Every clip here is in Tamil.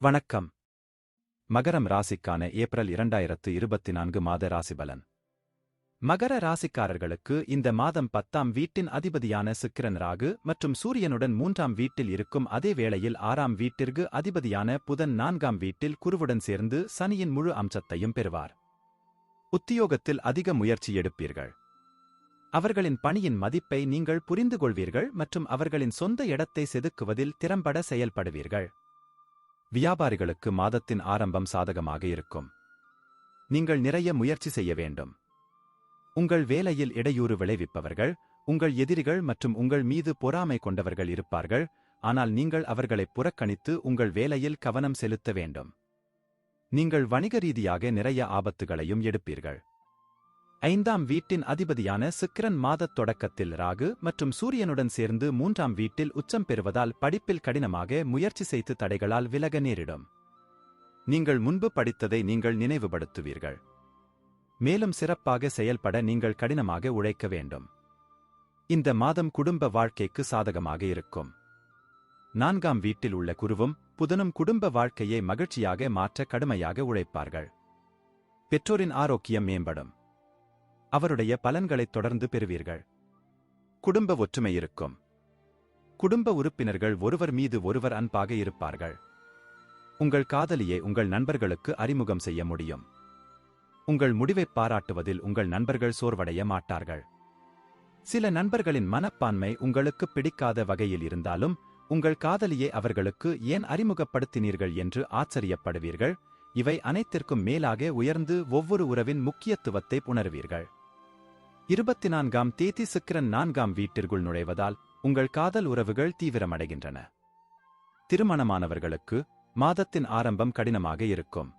வணக்கம். மகரம் ராசிக்கான ஏப்ரல் இரண்டாயிரத்து இருபத்தி நான்கு மாத ராசிபலன். மகர ராசிக்காரர்களுக்கு இந்த மாதம் பத்தாம் வீட்டின் அதிபதியான சுக்கிரன் ராகு மற்றும் சூரியனுடன் மூன்றாம் வீட்டில் இருக்கும் அதே வேளையில் ஆறாம் வீட்டிற்கு அதிபதியான புதன் நான்காம் வீட்டில் குருவுடன் சேர்ந்து சனியின் முழு அம்சத்தையும் பெறுவார். உத்தியோகத்தில் அதிக முயற்சி எடுப்பீர்கள். அவர்களின் பணியின் மதிப்பை நீங்கள் புரிந்து கொள்வீர்கள் மற்றும் அவர்களின் சொந்த இடத்தை செதுக்குவதில் திறம்பட செயல்படுவீர்கள். வியாபாரிகளுக்கு மாதத்தின் ஆரம்பம் சாதகமாக இருக்கும். நீங்கள் நிறைய முயற்சி செய்ய வேண்டும். உங்கள் வேலையில் இடையூறு விளைவிப்பவர்கள் உங்கள் எதிரிகள் மற்றும் உங்கள் மீது பொறாமை கொண்டவர்கள் இருப்பார்கள் ஆனால் நீங்கள் அவர்களை புறக்கணித்து உங்கள் வேலையில் கவனம் செலுத்த வேண்டும். நீங்கள் வணிக ரீதியாக நிறைய ஆபத்துகளையும் எடுப்பீர்கள். ஐந்தாம் வீட்டின் அதிபதியான சுக்கிரன் மாதத் தொடக்கத்தில் ராகு மற்றும் சூரியனுடன் சேர்ந்து மூன்றாம் வீட்டில் உச்சம் பெறுவதால் படிப்பில் கடினமாக முயற்சி செய்து தடைகளால் விலக நேரிடும். நீங்கள் முன்பு படித்ததை நீங்கள் நினைவுபடுத்துவீர்கள். மேலும் சிறப்பாக செயல்பட நீங்கள் கடினமாக உழைக்க வேண்டும். இந்த மாதம் குடும்ப வாழ்க்கைக்கு சாதகமாக இருக்கும். நான்காம் வீட்டில் உள்ள குருவும் புதனும் குடும்ப வாழ்க்கையை மகிழ்ச்சியாக மாற்ற கடுமையாக உழைப்பார்கள். பெற்றோரின் ஆரோக்கியம் மேம்படும். அவருடைய பலன்களைத் தொடர்ந்து பெறுவீர்கள். குடும்ப ஒற்றுமை இருக்கும். குடும்ப உறுப்பினர்கள் ஒருவர் மீது ஒருவர் அன்பாக இருப்பார்கள். உங்கள் காதலியை உங்கள் நண்பர்களுக்கு அறிமுகம் செய்ய முடியும். உங்கள் முடிவைப் பாராட்டுவதில் உங்கள் நண்பர்கள் சோர்வடைய மாட்டார்கள். சில நண்பர்களின் மனப்பான்மை உங்களுக்கு பிடிக்காத வகையில் இருந்தாலும் உங்கள் காதலியை அவர்களுக்கு ஏன் அறிமுகப்படுத்தினீர்கள் என்று ஆச்சரியப்படுவீர்கள். இவை அனைத்திற்கும் மேலாக உயர்ந்து ஒவ்வொரு உறவின் முக்கியத்துவத்தை உணர்வீர்கள். இருபத்தி நான்காம் தேதி சுக்கிரன் நான்காம் வீட்டிற்குள் நுழைவதால் உங்கள் காதல் உறவுகள் தீவிரமடைகின்றன. திருமணமானவர்களுக்கு மாதத்தின் ஆரம்பம் கடினமாக இருக்கும்.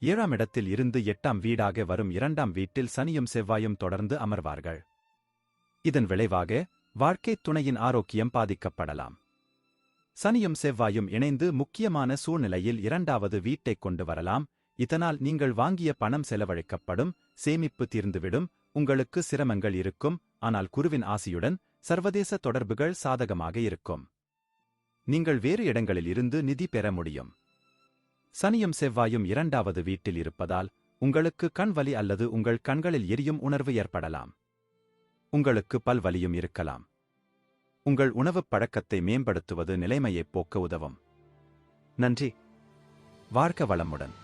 ஏழாம் இடத்தில் இருந்து எட்டாம் வீடாக வரும் இரண்டாம் வீட்டில் சனியும் செவ்வாயும் தொடர்ந்து அமர்வார்கள். இதன் விளைவாக வாழ்க்கைத் துணையின் ஆரோக்கியம் பாதிக்கப்படலாம். சனியும் செவ்வாயும் இணைந்து முக்கியமான சூழ்நிலையில் இரண்டாவது வீட்டைக் கொண்டு வரலாம். இதனால் நீங்கள் வாங்கிய பணம் செலவழிக்கப்படும் சேமிப்பு தீர்ந்துவிடும் உங்களுக்கு சிரமங்கள் இருக்கும் ஆனால் குருவின் ஆசியுடன் சர்வதேச தொடர்புகள் சாதகமாக இருக்கும். நீங்கள் வேறு இடங்களில் இருந்து நிதி பெற முடியும். சனியும் செவ்வாயும் இரண்டாவது வீட்டில் இருப்பதால் உங்களுக்கு கண் வலி அல்லது உங்கள் கண்களில் எரியும் உணர்வு ஏற்படலாம். உங்களுக்கு பல்வலியும் இருக்கலாம். உங்கள் உணவுப் பழக்கத்தை மேம்படுத்துவது நிலைமையைப் போக்க உதவும். நன்றி. வாழ்க்க வளமுடன்.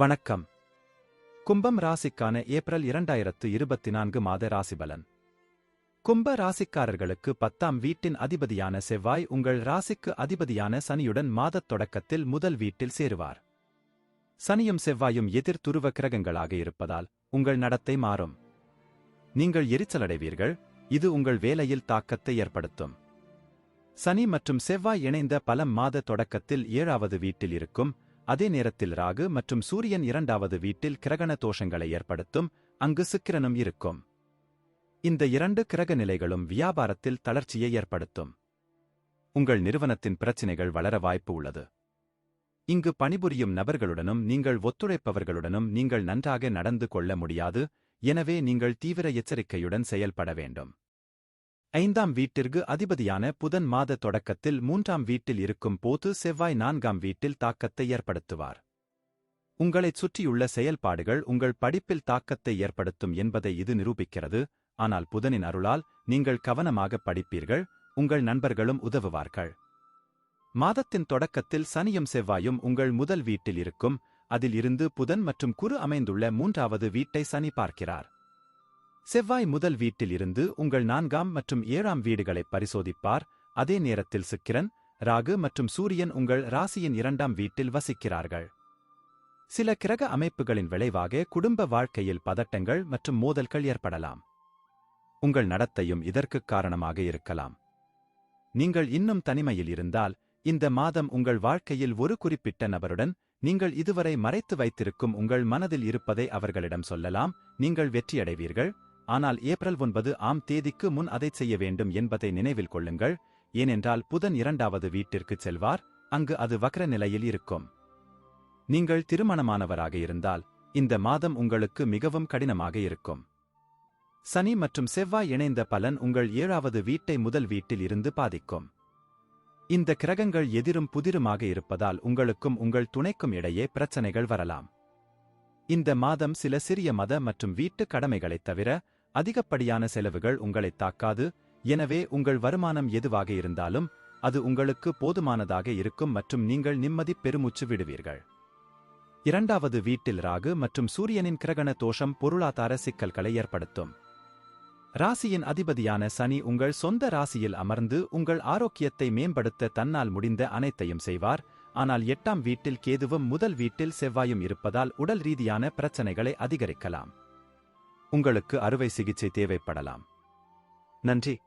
வணக்கம். கும்பம் ராசிக்கான ஏப்ரல் இரண்டாயிரத்து இருபத்தி நான்கு மாத ராசிபலன். கும்ப ராசிக்காரர்களுக்கு பத்தாம் வீட்டின் அதிபதியான செவ்வாய் உங்கள் ராசிக்கு அதிபதியான சனியுடன் மாதத் தொடக்கத்தில் முதல் வீட்டில் சேருவார். சனியும் செவ்வாயும் எதிர் துருவ கிரகங்களாக இருப்பதால் உங்கள் நடத்தை மாறும். நீங்கள் எரிச்சலடைவீர்கள் இது உங்கள் வேலையில் தாக்கத்தை ஏற்படுத்தும். சனி மற்றும் செவ்வாய் இணைந்த பலம் மாத தொடக்கத்தில் ஏழாவது வீட்டில் இருக்கும் அதே நேரத்தில் ராகு மற்றும் சூரியன் இரண்டாவது வீட்டில் கிரகண தோஷங்களை ஏற்படுத்தும் அங்கு சுக்கிரனும் இருக்கும். இந்த இரண்டு கிரக நிலைகளும் வியாபாரத்தில் தளர்ச்சியை ஏற்படுத்தும். உங்கள் நிறுவனத்தின் பிரச்சினைகள் வளர வாய்ப்பு உள்ளது. இங்கு பணிபுரியும் நபர்களுடனும் நீங்கள் ஒத்துழைப்பவர்களுடனும் நீங்கள் நன்றாக நடந்து கொள்ள முடியாது எனவே நீங்கள் தீவிர எச்சரிக்கையுடன் செயல்பட வேண்டும். ஐந்தாம் வீட்டிற்கு அதிபதியான புதன் மாத தொடக்கத்தில் மூன்றாம் வீட்டில் இருக்கும் போது செவ்வாய் நான்காம் வீட்டில் தாக்கத்தை ஏற்படுத்துவார். உங்களைச் சுற்றியுள்ள செயல்பாடுகள் உங்கள் படிப்பில் தாக்கத்தை ஏற்படுத்தும் என்பதை இது நிரூபிக்கிறது. ஆனால் புதனின் அருளால் நீங்கள் கவனமாக படிப்பீர்கள் உங்கள் நண்பர்களும் உதவுவார்கள். மாதத்தின் தொடக்கத்தில் சனியும் செவ்வாயும் உங்கள் முதல் வீட்டில் இருக்கும் அதில் இருந்து புதன் மற்றும் குரு அமைந்துள்ள மூன்றாவது வீட்டை சனி பார்க்கிறார். செவ்வாய் முதல் வீட்டில் இருந்து உங்கள் நான்காம் மற்றும் ஏழாம் வீடுகளை பரிசோதிப்பார். அதே நேரத்தில் சுக்கிரன் ராகு மற்றும் சூரியன் உங்கள் ராசியின் இரண்டாம் வீட்டில் வசிக்கிறார்கள். சில கிரக அமைப்புகளின் விளைவாக குடும்ப வாழ்க்கையில் பதட்டங்கள் மற்றும் மோதல்கள் ஏற்படலாம். உங்கள் நடத்தையும் இதற்குக் காரணமாக இருக்கலாம். நீங்கள் இன்னும் தனிமையில் இருந்தால் இந்த மாதம் உங்கள் வாழ்க்கையில் ஒரு குறிப்பிட்ட நபருடன் நீங்கள் இதுவரை மறைத்து வைத்திருக்கும் உங்கள் மனதில் இருப்பதை அவர்களிடம் சொல்லலாம். நீங்கள் வெற்றியடைவீர்கள். ஆனால் ஏப்ரல் ஒன்பது ஆம் தேதிக்கு முன் அதைச் செய்ய வேண்டும் என்பதை நினைவில் கொள்ளுங்கள். ஏனென்றால் புதன் இரண்டாவது வீட்டிற்குச் செல்வார். அங்கு அது வக்ர நிலையில் இருக்கும். நீங்கள் திருமணமானவராக இருந்தால் இந்த மாதம் உங்களுக்கு மிகவும் கடினமாக இருக்கும். சனி மற்றும் செவ்வாய் இணைந்த பலன் உங்கள் ஏழாவது வீட்டை முதல் வீட்டில் இருந்து பாதிக்கும். இந்த கிரகங்கள் எதிரும் புதிருமாக இருப்பதால் உங்களுக்கும் உங்கள் துணைக்கும் இடையே பிரச்சனைகள் வரலாம். இந்த மாதம் சில சிறிய மத மற்றும் வீட்டு கடமைகளைத் தவிர அதிகப்படியான செலவுகள் உங்களைத் தாக்காது. எனவே உங்கள் வருமானம் எதுவாக இருந்தாலும் அது உங்களுக்கு போதுமானதாக இருக்கும் மற்றும் நீங்கள் நிம்மதி பெருமூச்சு விடுவீர்கள். இரண்டாவது வீட்டில் ராகு மற்றும் சூரியனின் கிரகண தோஷம் பொருளாதார சிக்கல்களை ஏற்படுத்தும். ராசியின் அதிபதியான சனி உங்கள் சொந்த ராசியில் அமர்ந்து உங்கள் ஆரோக்கியத்தை மேம்படுத்த தன்னால் முடிந்த அனைத்தையும் செய்வார். ஆனால் எட்டாம் வீட்டில் கேதுவும் முதல் வீட்டில் செவ்வாயும் இருப்பதால் உடல் ரீதியான பிரச்சனைகளை அதிகரிக்கலாம். உங்களுக்கு அறுவை சிகிச்சை தேவைப்படலாம். நன்றி.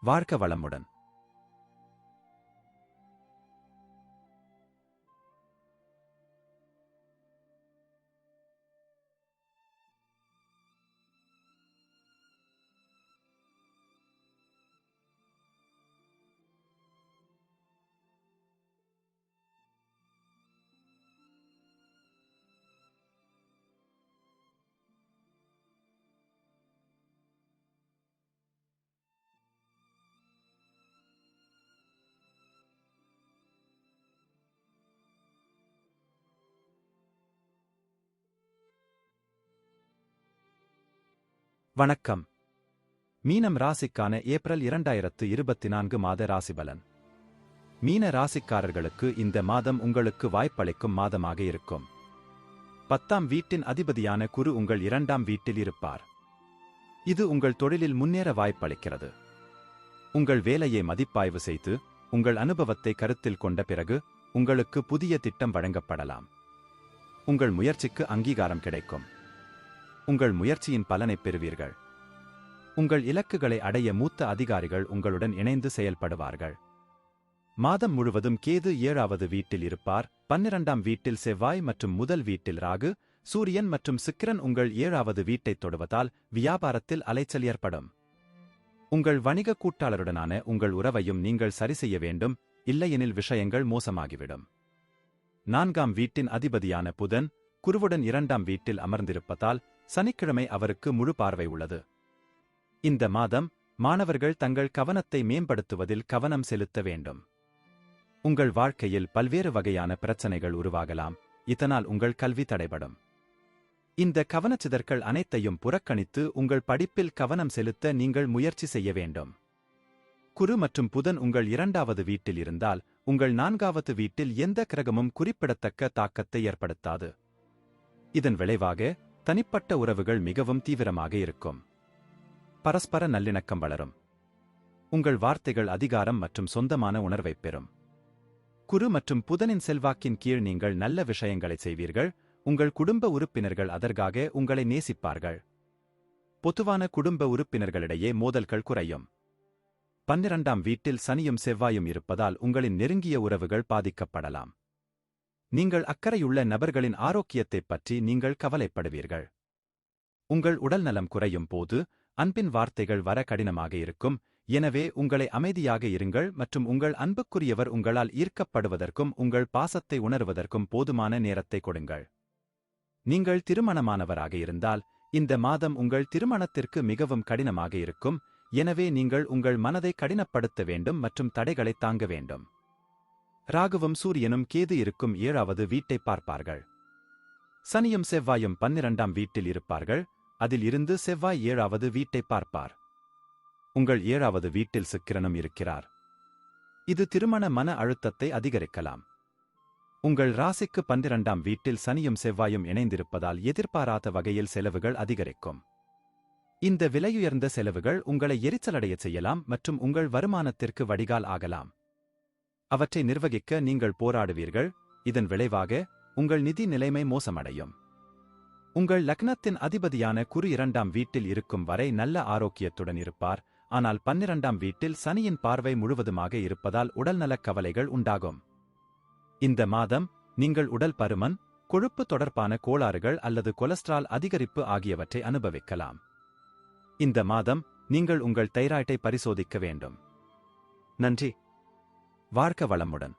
வாழ்க்க வளமுடன். வணக்கம். மீனம் ராசிக்கான ஏப்ரல் இரண்டாயிரத்து இருபத்தி நான்கு மாத ராசிபலன். மீன ராசிக்காரர்களுக்கு இந்த மாதம் உங்களுக்கு வாய்ப்பளிக்கும் மாதமாக இருக்கும். பத்தாம் வீட்டின் அதிபதியான குரு உங்கள் இரண்டாம் வீட்டில் இருப்பார். இது உங்கள் தொழிலில் முன்னேற வாய்ப்பளிக்கிறது. உங்கள் வேலையை மதிப்பாய்வு செய்து உங்கள் அனுபவத்தை கருத்தில் கொண்ட பிறகு உங்களுக்கு புதிய திட்டம் வழங்கப்படலாம். உங்கள் முயற்சிக்கு அங்கீகாரம் கிடைக்கும். உங்கள் முயற்சியின் பலனைப் பெறுவீர்கள். உங்கள் இலக்குகளை அடைய மூத்த அதிகாரிகள் உங்களுடன் இணைந்து செயல்படுவார்கள். மாதம் முழுவதும் கேது ஏழாவது வீட்டில் இருப்பார். பன்னிரண்டாம் வீட்டில் செவ்வாய் மற்றும் முதல் வீட்டில் ராகு. சூரியன் மற்றும் சிக்கிரன் உங்கள் ஏழாவது வீட்டைத் தொடுவதால் வியாபாரத்தில் அலைச்சல் ஏற்படும். உங்கள் வணிக கூட்டாளருடனான உங்கள் உறவையும் நீங்கள் சரி செய்ய வேண்டும். இல்லையெனில் விஷயங்கள் மோசமாகிவிடும். நான்காம் வீட்டின் அதிபதியான புதன் குருவுடன் இரண்டாம் வீட்டில் அமர்ந்திருப்பதால் சனிக்கிழமை அவருக்கு முழு பார்வை உள்ளது. இந்த மாதம் மாணவர்கள் தங்கள் கவனத்தை மேம்படுத்துவதில் கவனம் செலுத்த வேண்டும். உங்கள் வாழ்க்கையில் பல்வேறு வகையான பிரச்சனைகள் உருவாகலாம். இதனால் உங்கள் கல்வி தடைபடும். இந்த கவனச்சிதற்கள் அனைத்தையும் புறக்கணித்து உங்கள் படிப்பில் கவனம் செலுத்த நீங்கள் முயற்சி செய்ய வேண்டும். குரு மற்றும் புதன் உங்கள் இரண்டாவது வீட்டில் இருந்தால் உங்கள் நான்காவது வீட்டில் எந்த கிரகமும் குறிப்பிடத்தக்க தாக்கத்தை ஏற்படுத்தாது. இதன் விளைவாக தனிப்பட்ட உறவுகள் மிகவும் தீவிரமாக இருக்கும். பரஸ்பர நல்லிணக்கம் வளரும். உங்கள் வார்த்தைகள் அதிகாரம் மற்றும் சொந்தமான உணர்வைப் பெறும். குரு மற்றும் புதனின் செல்வாக்கின் கீழ் நீங்கள் நல்ல விஷயங்களை செய்வீர்கள். உங்கள் குடும்ப உறுப்பினர்கள் அதற்காக உங்களை நேசிப்பார்கள். பொதுவான குடும்ப உறுப்பினர்களிடையே மோதல்கள் குறையும். பன்னிரண்டாம் வீட்டில் சனியும் செவ்வாயும் இருப்பதால் உங்களின் நெருங்கிய உறவுகள் பாதிக்கப்படலாம். நீங்கள் அக்கறையுள்ள நபர்களின் ஆரோக்கியத்தைப் பற்றி நீங்கள் கவலைப்படுவீர்கள். உங்கள் உடல்நலம் குறையும் போது அன்பின் வார்த்தைகள் வர கடினமாக இருக்கும். எனவே உங்களை அமைதியாக இருங்கள் மற்றும் உங்கள் அன்புக்குரியவர் உங்களால் ஈர்க்கப்படுவதற்கும் உங்கள் பாசத்தை உணர்வதற்கும் போதுமான நேரத்தை கொடுங்கள். நீங்கள் திருமணமானவராக இருந்தால் இந்த மாதம் உங்கள் திருமணத்திற்கு மிகவும் கடினமாக இருக்கும். எனவே நீங்கள் உங்கள் மனதை கடினப்படுத்த வேண்டும் மற்றும் தடைகளை தாங்க வேண்டும். ராகுவும் சூரியனும் கேது இருக்கும் ஏழாவது வீட்டை பார்ப்பார்கள். சனியும் செவ்வாயும் பன்னிரண்டாம் வீட்டில் இருப்பார்கள். அதில் இருந்து செவ்வாய் ஏழாவது வீட்டை பார்ப்பார். உங்கள் ஏழாவது வீட்டில் சுக்கிரனும் இருக்கிறார். இது திருமண மன அழுத்தத்தை அதிகரிக்கலாம். உங்கள் ராசிக்கு பன்னிரண்டாம் வீட்டில் சனியும் செவ்வாயும் இணைந்திருப்பதால் எதிர்பாராத வகையில் செலவுகள் அதிகரிக்கும். இந்த விலையுயர்ந்த செலவுகள் உங்களை எரிச்சலடையச் செய்யலாம் மற்றும் உங்கள் வருமானத்திற்கு வடிகால் ஆகலாம். அவற்றை நிர்வகிக்க நீங்கள் போராடுவீர்கள். இதன் விளைவாக உங்கள் நிதி நிலைமை மோசமடையும். உங்கள் லக்னத்தின் அதிபதியான குரு இரண்டாம் வீட்டில் இருக்கும் வரை நல்ல ஆரோக்கியத்துடன் இருப்பார். ஆனால் பன்னிரண்டாம் வீட்டில் சனியின் பார்வை முழுவதுமாக இருப்பதால் உடல்நலக் கவலைகள் உண்டாகும். இந்த மாதம் நீங்கள் உடல் பருமன் கொழுப்பு தொடர்பான கோளாறுகள் அல்லது கொலஸ்ட்ரால் அதிகரிப்பு ஆகியவற்றை அனுபவிக்கலாம். இந்த மாதம் நீங்கள் உங்கள் தைராய்டை பரிசோதிக்க வேண்டும். நன்றி. வாழ்க்க வளமுடன்.